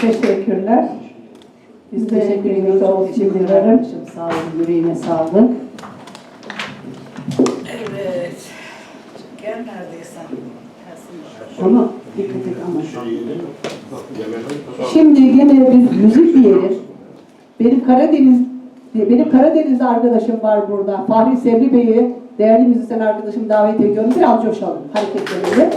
Teşekkürler. Biz teşekkür ediyoruz. Çok Olsun teşekkür dilerim. ederim. Sağ olun. Yüreğine sağlık. Evet. Gel neredeyse. Ama dikkat et ama. Şimdi yine biz müzik diyelim. Benim Karadeniz benim Karadeniz arkadaşım var burada. Fahri Sevri Bey'i değerli müzisyen arkadaşım davet ediyorum. Biraz coşalım hareketlerimizi.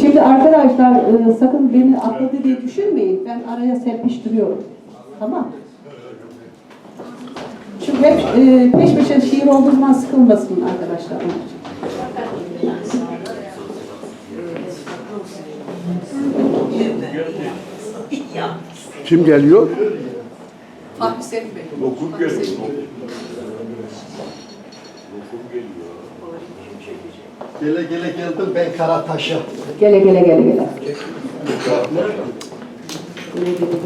Şimdi arkadaşlar e, sakın beni atladı diye düşünmeyin. Ben araya serpiştiriyorum. Tamam. Çünkü hep e, peş peşe şiir olduğu zaman sıkılmasın arkadaşlar. Kim geliyor? Fahri Sevri Bey. Lokum geliyor. Gele gele geldim ben Karataş'a. Gele gele gele gele. Gele gele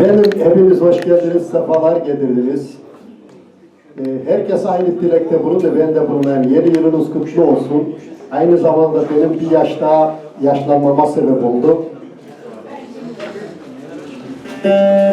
Benim hepiniz hoş geldiniz, sefalar getirdiniz. Ee, Herkes aynı dilekte bulundu, ben de bulunayım. Yeni yılınız kutlu olsun. Aynı zamanda benim bir yaş daha yaşlanmama sebep oldu. Thank you.